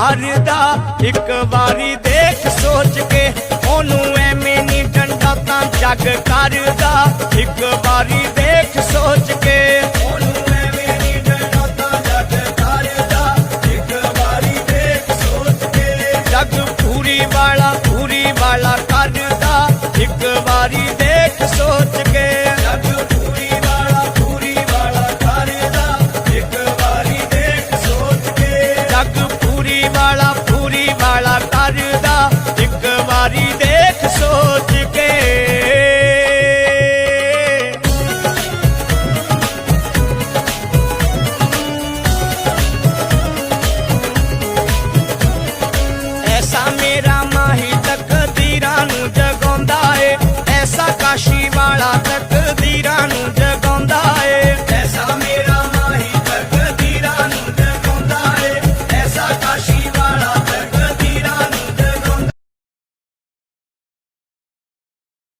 ਕਰਦਾ ਇੱਕ ਵਾਰੀ ਦੇਖ ਸੋਚ ਕੇ ਉਹਨੂੰ ਐਵੇਂ ਨਹੀਂ ਡੰਡਾ ਤਾਂ ਜੱਗ ਕਰਦਾ। ਇੱਕ ਵਾਰੀ ਦੇਖ ਸੋਚ ਕੇ ਡੰਡਾ ਤਾਂ ਜੱਗ ਕਰਦਾ। ਇੱਕ ਵਾਰੀ ਦੇਖ ਸੋਚ ਕੇ ਜੱਗ ਪੂਰੀ ਵਾਲਾ ਪੂਰੀ ਵਾਲਾ ਕਰਦਾ। ਇੱਕ ਵਾਰੀ ਦੇਖ ਸੋਚ ਕੇ ਜੱਗ